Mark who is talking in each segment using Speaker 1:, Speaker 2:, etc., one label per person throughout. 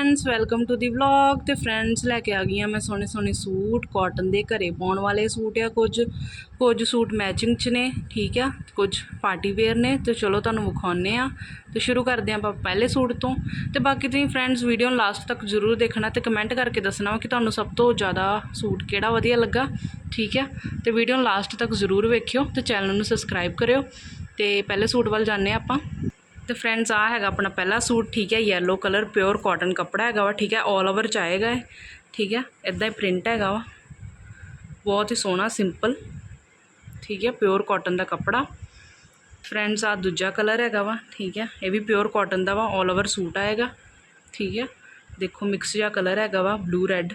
Speaker 1: Friends welcome to the vlog ਤੇ friends ਲੈ ਕੇ ਆ ਗਈ ਹਾਂ ਮੈਂ ਸੋਹਣੇ ਸੋਹਣੇ ਸੂਟ ਕਾਟਨ ਦੇ ਘਰੇ ਪਾਉਣ ਵਾਲੇ ਸੂਟ ਆ ਕੁਝ। ਕੁਝ ਸੂਟ ਮੈਚਿੰਗ ਚ ਨੇ, ਠੀਕ ਆ? ਕੁਝ ਪਾਰਟੀ ਵੇਅਰ ਨੇ, ਤੇ ਚਲੋ ਤੁਹਾਨੂੰ ਵਿਖਾਉਣੇ ਆ। ਤੇ ਸ਼ੁਰੂ ਕਰਦੇ ਹਾਂ ਆਪਾਂ ਪਹਿਲੇ ਸੂਟ ਤੋਂ। ਤੇ ਬਾਕੀ ਤੁਸੀਂ ਫਰੈਂਡਸ ਵੀਡੀਓ ਨੂੰ ਲਾਸਟ ਤੱਕ ਜ਼ਰੂਰ ਦੇਖਣਾ ਤੇ ਕਮੈਂਟ ਕਰਕੇ ਦੱਸਣਾ ਵਾ ਕਿ ਤੁਹਾਨੂੰ ਸਭ ਤੋਂ ਜ਼ਿਆਦਾ ਸੂਟ ਕਿਹੜਾ ਵਧੀਆ ਲੱਗਾ, ਠੀਕ ਆ? ਤੇ ਵੀਡੀਓ ਨੂੰ ਲਾਸਟ ਤੱਕ ਜ਼ਰੂਰ ਵੇਖਿਓ ਤੇ ਚੈਨਲ ਨੂੰ ਸਬਸਕ੍ਰਾਈਬ ਕਰਿਓ। ਤੇ ਪਹਿਲੇ ਸੂਟ ਵੱਲ ਜਾਂਦੇ ਹਾਂ ਆਪਾਂ। ਤੇ ਫਰੈਂਡਸ ਆ ਹੈਗਾ ਆਪਣਾ ਪਹਿਲਾ ਸੂਟ, ਠੀਕ ਹੈ ਯੈਲੋ ਕਲਰ ਪਿਓਰ ਕਾਟਨ ਕੱਪੜਾ ਹੈਗਾ ਵਾ, ਠੀਕ ਹੈ 올 ਓਵਰ ਚ ਆਏਗਾ ਇਹ, ਠੀਕ ਹੈ ਇਦਾਂ ਹੀ ਪ੍ਰਿੰਟ ਹੈਗਾ ਵਾ। ਬਹੁਤ ਹੀ ਸੋਹਣਾ ਸਿੰਪਲ ਠੀਕ ਹੈ ਪਿਓਰ ਕਾਟਨ ਦਾ ਕੱਪੜਾ। ਫਰੈਂਡਸ ਆ ਦੂਜਾ ਕਲਰ ਹੈਗਾ ਵਾ, ਠੀਕ ਹੈ, ਇਹ ਵੀ ਪਿਓਰ ਕਾਟਨ ਦਾ ਵਾ 올 ਓਵਰ ਸੂਟ ਆਏਗਾ, ਠੀਕ ਹੈ। ਦੇਖੋ ਮਿਕਸ ਜਿਹਾ ਕਲਰ ਹੈਗਾ ਵਾ ਬਲੂ ਰੈੱਡ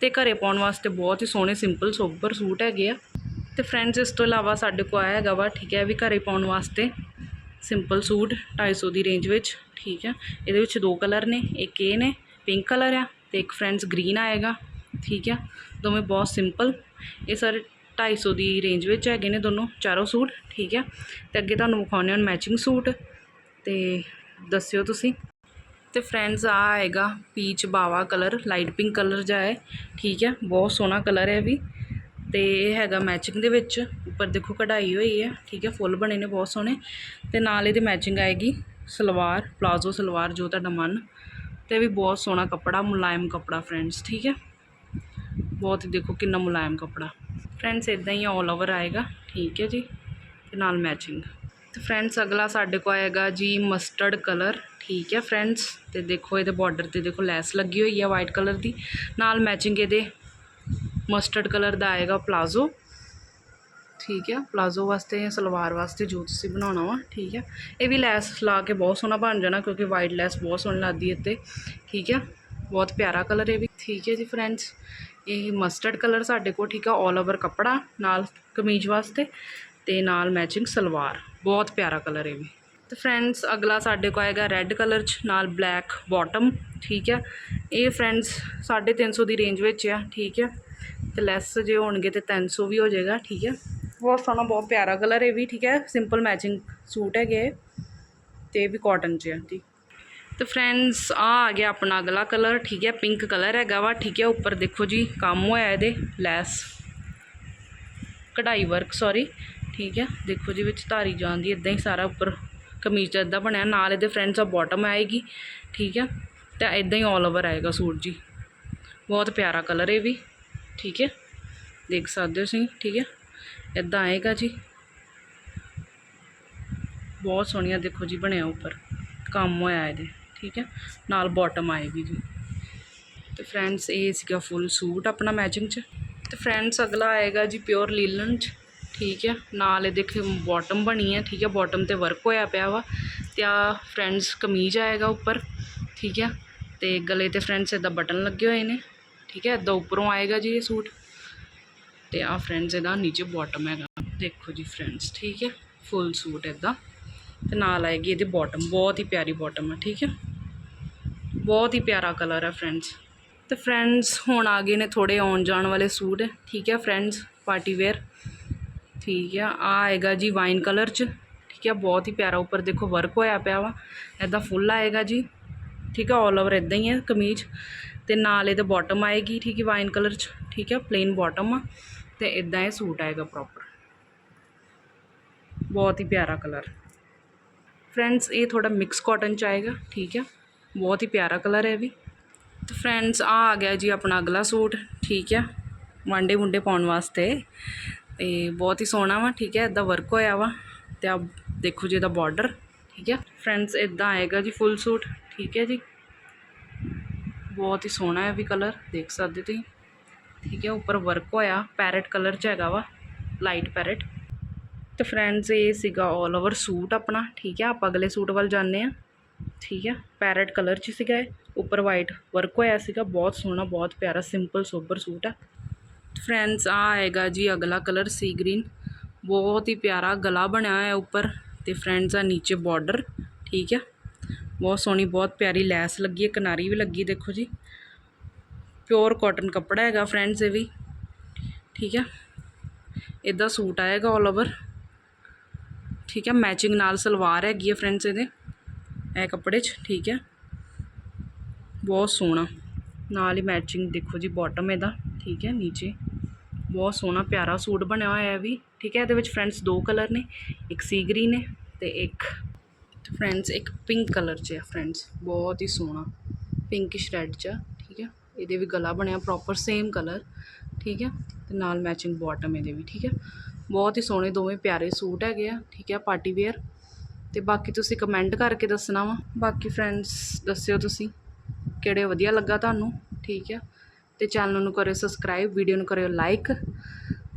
Speaker 1: ਤੇ ਘਰੇ ਪਾਉਣ ਵਾਸਤੇ ਬਹੁਤ ਹੀ ਸੋਹਣੇ ਸਿੰਪਲ ਸੋਬਰ ਸੂਟ ਹੈਗੇ ਆ। ਤੇ ਫਰੈਂਡਸ ਇਸ ਤੋਂ ਇਲਾਵਾ ਸਾਡੇ ਕੋਲ ਆਇਆ ਹੈਗਾ ਵਾ, ਠੀਕ ਹੈ, ਇਹ ਵੀ ਘਰੇ ਪਾਉਣ ਵਾਸਤੇ। ਸਿੰਪਲ ਸੂਟ 250 ਦੀ ਰੇਂਜ ਵਿੱਚ, ਠੀਕ ਹੈ ਇਹਦੇ ਵਿੱਚ ਦੋ ਕਲਰ ਨੇ, ਇੱਕ ਇਹ ਨੇ, ਪਿੰਕ ਕਲਰ ਆ ਤੇ ਇੱਕ ਫਰੈਂਡਸ ਗ੍ਰੀਨ ਆਏਗਾ, ਠੀਕ ਆ। ਦੋਵੇਂ ਬਹੁਤ ਸਿੰਪਲ। ਇਹ ਸਾਰੇ 250 ਦੀ ਰੇਂਜ ਵਿੱਚ ਹੈਗੇ ਨੇ ਦੋਨੋਂ, ਚਾਰੋਂ ਸੂਟ, ਠੀਕ ਆ। ਤੇ ਅੱਗੇ ਤੁਹਾਨੂੰ ਵਿਖਾਉਂਦੇ ਹਾਂ ਮੈਚਿੰਗ ਸੂਟ, ਤੇ ਦੱਸਿਓ ਤੁਸੀਂ। ਤੇ ਫਰੈਂਡਸ ਆ ਆਏਗਾ ਪੀਚ ਬਾਵਾ ਕਲਰ ਲਾਈਟ ਪਿੰਕ ਕਲਰ ਜਾ ਹੈ, ਠੀਕ ਹੈ ਬਹੁਤ ਸੋਹਣਾ ਕਲਰ ਹੈ ਇਹ ਵੀ। ਤੇ ਇਹ ਹੈਗਾ ਮੈਚਿੰਗ ਦੇ ਵਿੱਚ। ਉੱਪਰ ਦੇਖੋ ਕਢਾਈ ਹੋਈ ਹੈ, ਠੀਕ ਹੈ, ਫੁੱਲ ਬਣੇ ਨੇ, ਬਹੁਤ ਸੋਹਣੇ। ਤੇ ਨਾਲ ਇਹਦੇ ਮੈਚਿੰਗ ਆਏਗੀ, ਸਲਵਾਰ ਪਲਾਜ਼ੋ ਸਲਵਾਰ, ਜੋ ਤੁਹਾਡਾ ਮਨ। ਤੇ ਵੀ ਬਹੁਤ ਸੋਹਣਾ ਕੱਪੜਾ, ਮੁਲਾਇਮ ਕੱਪੜਾ ਫਰੈਂਡਸ ਠੀਕ ਹੈ। ਬਹੁਤ ਹੀ ਦੇਖੋ ਕਿੰਨਾ ਮੁਲਾਇਮ ਕੱਪੜਾ। ਫਰੈਂਡਸ ਇਦਾਂ ਹੀ ਆਲ ਓਵਰ ਆਏਗਾ, ਠੀਕ ਹੈ ਜੀ। ਤੇ ਨਾਲ ਮੈਚਿੰਗ ਤੇ ਫਰੈਂਡਸ ਅਗਲਾ ਸਾਡੇ ਕੋਲ ਆਏਗਾ ਜੀ ਮਸਟਰਡ ਕਲਰ ਠੀਕ ਹੈ ਫਰੈਂਡਸ ਤੇ ਦੇਖੋ ਇਹਦੇ ਬਾਰਡਰ ਤੇ ਦੇਖੋ ਲੈਸ ਲੱਗੀ ਹੋਈ ਹੈ ਵਾਈਟ ਕਲਰ ਦੀ। ਨਾਲ ਮੈਚਿੰਗ ਇਹਦੇ ਮਸਟਰਡ ਕਲਰ ਦਾ ਆਏਗਾ ਪਲਾਜ਼ੋ। ਠੀਕ ਹੈ ਪਲਾਜ਼ੋ ਵਾਸਤੇ ਜਾਂ ਸਲਵਾਰ ਵਾਸਤੇ ਜੋ ਤੁਸੀਂ ਬਣਾਉਣਾ ਵਾ, ਠੀਕ ਹੈ ਇਹ ਵੀ ਲੈਸ ਲਾ ਕੇ ਬਹੁਤ ਸੋਹਣਾ ਬਣ ਜਾਣਾ ਕਿਉਂਕਿ ਵਾਈਟ ਲੈਸ ਬਹੁਤ ਸੋਹਣੀ ਲੱਗਦੀ ਹੈ ਤੇ ਠੀਕ ਹੈ ਬਹੁਤ ਪਿਆਰਾ ਕਲਰ ਇਹ ਵੀ, ਠੀਕ ਹੈ ਜੀ ਫਰੈਂਡਸ ਇਹ ਮਸਟਰਡ ਕਲਰ ਸਾਡੇ ਕੋਲ, ਠੀਕ ਆ 올 ਓਵਰ ਕੱਪੜਾ ਨਾਲ ਕਮੀਜ਼ ਵਾਸਤੇ ਤੇ ਨਾਲ ਮੈਚਿੰਗ ਸਲਵਾਰ। ਬਹੁਤ ਪਿਆਰਾ ਕਲਰ ਇਹ ਵੀ। ਤੇ ਫਰੈਂਡਸ ਅਗਲਾ ਸਾਡੇ ਕੋਲ ਆਏਗਾ ਰੈੱਡ ਕਲਰ ਚ, ਨਾਲ ਬਲੈਕ ਬਾਟਮ ਠੀਕ ਹੈ ਇਹ ਫਰੈਂਡਸ 350 ਦੀ ਰੇਂਜ ਵਿੱਚ ਆ, ਠੀਕ ਹੈ ਤੇ ਲੈਸ ਜੇ ਹੋਣਗੇ ਤੇ 300 ਵੀ ਹੋ ਜਾਏਗਾ, ਠੀਕ ਹੈ। ਬਹੁਤ ਸੋਹਣਾ, ਬਹੁਤ ਪਿਆਰਾ ਕਲਰ ਇਹ ਵੀ, ਠੀਕ ਹੈ। ਸਿੰਪਲ ਮੈਚਿੰਗ ਸੂਟ ਹੈਗੇ ਇਹ। ਤੇ ਇਹ ਵੀ ਕਾਟਨ 'ਚ ਹੈ ਠੀਕ ਤੇ ਫਰੈਂਡਸ ਆ ਆ ਗਿਆ ਆਪਣਾ ਅਗਲਾ ਕਲਰ ਠੀਕ ਹੈ। ਪਿੰਕ ਕਲਰ ਹੈਗਾ ਵਾ, ਠੀਕ ਹੈ। ਉੱਪਰ ਦੇਖੋ ਜੀ, ਕੰਮ ਹੋਇਆ ਇਹਦੇ ਲੈਸ ਕਢਾਈ ਵਰਕ ਸੌਰੀ ਠੀਕ ਹੈ। ਦੇਖੋ ਜੀ, ਵਿੱਚ ਧਾਰੀ ਜਾਂਦੀ ਇਦਾਂ ਹੀ ਸਾਰਾ ਉੱਪਰ ਕਮੀਜ਼ ਦਾ ਇਦਾਂ ਬਣਿਆ। ਨਾਲ ਇਹਦੇ ਫਰੈਂਡਸ ਆ ਬਾਟਮ ਆਏਗੀ, ਠੀਕ ਹੈ। ਤਾਂ ਇਦਾਂ ਹੀ ਆਲ ਓਵਰ ਆਏਗਾ ਸੂਟ ਜੀ। ਬਹੁਤ ਪਿਆਰਾ ਕਲਰ ਇਹ ਵੀ। ਠੀਕ ਹੈ? ਦੇਖ ਸਕਦੇ ਹੋ ਤੁਸੀਂ, ਠੀਕ ਹੈ? ਇਦਾਂ ਆਏਗਾ ਜੀ। ਬਹੁਤ ਸੋਹਣੀਆਂ ਦੇਖੋ ਜੀ ਬਣਿਆ ਉੱਪਰ। ਕੰਮ ਹੋਇਆ ਇਹਦੇ, ਠੀਕ ਹੈ? ਨਾਲ ਬਾਟਮ ਆਏਗੀ ਜੀ। ਤੇ ਫਰੈਂਡਸ ਇਹ ਸੀਗਾ ਫੁੱਲ ਸੂਟ ਆਪਣਾ ਮੈਚਿੰਗ 'ਚ। ਤੇ ਫਰੈਂਡਸ ਅਗਲਾ ਆਏਗਾ ਜੀ ਪਿਓਰ ਲੀਲਨ 'ਚ, ਠੀਕ ਹੈ? ਨਾਲ ਇਹਦੇ ਦੇਖੋ ਬਾਟਮ ਬਣੀ ਹੈ, ਠੀਕ ਹੈ? ਬਾਟਮ ਤੇ ਵਰਕ ਹੋਇਆ ਪਿਆ ਵਾ। ਤੇ ਆ ਫਰੈਂਡਸ ਕਮੀਜ਼ ਆਏਗਾ ਉੱਪਰ, ਠੀਕ ਹੈ? ਤੇ ਗਲੇ ਤੇ ਫਰੈਂਡਸ ਇਹਦਾ ਬਟਨ ਲੱਗੇ ਹੋਏ ਨੇ। ਠੀਕ ਹੈ, ਇਦਾਂ ਉੱਪਰੋਂ ਆਏਗਾ ਜੀ ਇਹ ਸੂਟ। ਤੇ ਆ ਫਰੈਂਡਸ ਇਹਦਾ, ਨੀਚੇ ਬਾਟਮ ਹੈਗਾ। ਦੇਖੋ ਜੀ ਫਰੈਂਡਸ ਠੀਕ ਹੈ ਫੁੱਲ ਸੂਟ ਇਦਾਂ। ਤੇ ਨਾਲ ਆਏਗੀ ਇਹਦੀ ਬਾਟਮ ਬਹੁਤ ਹੀ ਪਿਆਰੀ ਬਾਟਮ ਹੈ, ਠੀਕ ਹੈ। ਬਹੁਤ ਹੀ ਪਿਆਰਾ ਕਲਰ ਹੈ ਫਰੈਂਡਸ ਤੇ ਫਰੈਂਡਸ ਹੁਣ ਆ ਗਏ ਨੇ ਥੋੜੇ ਆਉਣ ਜਾਣ ਵਾਲੇ ਸੂਟ, ਠੀਕ ਹੈ ਫਰੈਂਡਸ ਪਾਰਟੀ ਵੇਅਰ ਠੀਕ ਆ ਆ ਆਏਗਾ ਜੀ ਵਾਈਨ ਕਲਰ ਚ। ਠੀਕ ਹੈ, ਬਹੁਤ ਹੀ ਪਿਆਰਾ ਉੱਪਰ ਦੇਖੋ ਵਰਕ ਹੋਇਆ ਪਿਆ ਵਾ। ਇਦਾਂ ਫੁੱਲ ਆਏਗਾ ਜੀ। ਠੀਕ ਹੈ ਆਲ ਓਵਰ ਇਦਾਂ ਹੀ ਹੈ ਕਮੀਜ਼। ਤੇ ਨਾਲ ਇਹਦਾ ਬਾਟਮ ਆਏਗੀ, ਠੀਕ ਹੈ ਵਾਈਨ ਕਲਰ ਚ, ਠੀਕ ਹੈ ਪਲੇਨ ਬਾਟਮ ਆ, ਤੇ ਇਦਾਂ ਇਹ ਸੂਟ ਆਏਗਾ ਪ੍ਰੋਪਰ ਬਹੁਤ ਹੀ ਪਿਆਰਾ ਕਲਰ ਫਰੈਂਡਸ ਇਹ ਥੋੜਾ ਮਿਕਸ ਕਾਟਨ ਚ ਆਏਗਾ, ਠੀਕ ਹੈ, ਬਹੁਤ ਹੀ ਪਿਆਰਾ ਕਲਰ ਹੈ ਵੀ। ਤੇ ਫਰੈਂਡਸ ਆ ਆ ਗਿਆ ਜੀ ਆਪਣਾ ਅਗਲਾ ਸੂਟ, ਠੀਕ ਹੈ, ਵਾਂਡੇ ਮੁੰਡੇ ਪਾਉਣ ਵਾਸਤੇ। ਤੇ ਬਹੁਤ ਹੀ ਸੋਹਣਾ ਵਾ, ਠੀਕ ਹੈ ਇਦਾਂ ਵਰਕ ਹੋਇਆ ਵਾ, ਤੇ ਆ ਦੇਖੋ ਜੀ ਇਹਦਾ ਬਾਰਡਰ ਠੀਕ ਹੈ। ਫਰੈਂਡਸ ਇਦਾਂ ਆਏਗਾ ਜੀ ਫੁੱਲ ਸੂਟ, ਠੀਕ ਹੈ ਜੀ। ਬਹੁਤ ਹੀ ਸੋਹਣਾ ਹੈ ਵੀ ਕਲਰ ਦੇਖ ਸਕਦੇ ਤੁਸੀਂ ਠੀਕ ਹੈ ਉੱਪਰ ਵਰਕ ਹੋਇਆ ਪੈਰਟ ਕਲਰ ਚ ਹੈਗਾ ਵਾ ਲਾਈਟ ਪੈਰਟ ਤੇ ਫਰੈਂਡਸ ਇਹ ਸੀਗਾ 올 ਓਵਰ ਸੂਟ ਆਪਣਾ ਠੀਕ ਹੈ ਆਪਾਂ ਅਗਲੇ ਸੂਟ ਵੱਲ ਜਾਂਦੇ ਆ ਠੀਕ ਹੈ ਪੈਰਟ ਕਲਰ ਚ ਸੀਗਾ ਇਹ ਉੱਪਰ ਵਾਈਟ ਵਰਕ ਹੋਇਆ ਸੀਗਾ ਬਹੁਤ ਸੋਹਣਾ ਬਹੁਤ ਪਿਆਰਾ ਸਿੰਪਲ ਸੋਬਰ ਸੂਟ ਹੈ ਫਰੈਂਡਸ ਆ ਆਏਗਾ ਜੀ ਅਗਲਾ ਕਲਰ ਸੀ ਗ੍ਰੀਨ ਬਹੁਤ ਹੀ ਪਿਆਰਾ ਗਲਾ ਬਣਿਆ ਹੋਇਆ ਹੈ ਉੱਪਰ ਤੇ ਫਰੈਂਡਸ ਆ ਨੀਚੇ ਬਾਰਡਰ ਠੀਕ ਹੈ ਬਹੁਤ ਸੋਹਣੀ, ਬਹੁਤ ਪਿਆਰੀ ਲੈਸ ਲੱਗੀ ਹੈ, ਕਿਨਾਰੀ ਵੀ ਲੱਗੀ, ਦੇਖੋ ਜੀ। ਪਿਓਰ ਕਾਟਨ ਕੱਪੜਾ ਹੈਗਾ ਫਰੈਂਡਸ ਇਹ ਵੀ। ਠੀਕ ਹੈ। ਇਦਾਂ ਸੂਟ ਆਏਗਾ ਆਲ ਓਵਰ ਠੀਕ ਹੈ ਮੈਚਿੰਗ ਨਾਲ ਸਲਵਾਰ ਹੈਗੀ ਹੈ ਫਰੈਂਡਸ ਇਹਦੇ। ਇਹ ਕੱਪੜੇ 'ਚ, ਠੀਕ ਹੈ। ਬਹੁਤ ਸੋਹਣਾ। ਨਾਲ ਹੀ ਮੈਚਿੰਗ ਦੇਖੋ ਜੀ ਬਾਟਮ ਇਹਦਾ। ਠੀਕ ਹੈ, ਨੀਚੇ। ਬਹੁਤ ਸੋਹਣਾ, ਪਿਆਰਾ ਸੂਟ ਬਣਿਆ ਹੋਇਆ ਹੈ ਵੀ। ਠੀਕ ਹੈ, ਇਹਦੇ ਵਿੱਚ ਫਰੈਂਡਸ ਦੋ ਕਲਰ ਨੇ। ਇੱਕ ਸੀ ਗ੍ਰੀਨ ਹੈ ਤੇ ਇੱਕ ਫਰੈਂਡਸ ਇੱਕ ਪਿੰਕ ਕਲਰ 'ਚ ਆ ਫਰੈਂਡਸ ਬਹੁਤ ਹੀ ਸੋਹਣਾ ਪਿੰਕਿਸ਼ ਰੈੱਡ 'ਚ ਆ, ਠੀਕ ਹੈ? ਇਹਦੇ ਵੀ ਗਲਾ ਬਣਿਆ ਪ੍ਰੋਪਰ ਸੇਮ ਕਲਰ ਠੀਕ ਹੈ? ਤੇ ਨਾਲ ਮੈਚਿੰਗ ਬਾਟਮ ਇਹਦੇ ਵੀ ਠੀਕ ਹੈ? ਬਹੁਤ ਹੀ ਸੋਹਣੇ ਦੋਵੇਂ ਪਿਆਰੇ ਸੂਟ ਹੈਗੇ ਆ ਠੀਕ ਹੈ? ਪਾਰਟੀ ਵੇਅਰ ਤੇ ਬਾਕੀ ਤੁਸੀਂ ਕਮੈਂਟ ਕਰਕੇ ਦੱਸਣਾ ਵਾ ਬਾਕੀ ਫਰੈਂਡਸ ਦੱਸਿਓ ਤੁਸੀਂ ਕਿਹੜੇ ਵਧੀਆ ਲੱਗਾ ਤੁਹਾਨੂੰ ਠੀਕ ਹੈ? ਤੇ ਚੈਨਲ ਨੂੰ ਕਰਿਓ ਸਬਸਕ੍ਰਾਈਬ ਵੀਡੀਓ ਨੂੰ ਕਰਿਓ ਲਾਈਕ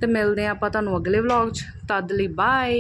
Speaker 1: ਤੇ ਮਿਲਦੇ ਹਾਂ ਆਪਾਂ ਤੁਹਾਨੂੰ ਅਗਲੇ ਵਲੌਗ 'ਚ ਤਦ ਲਈ ਬਾਏ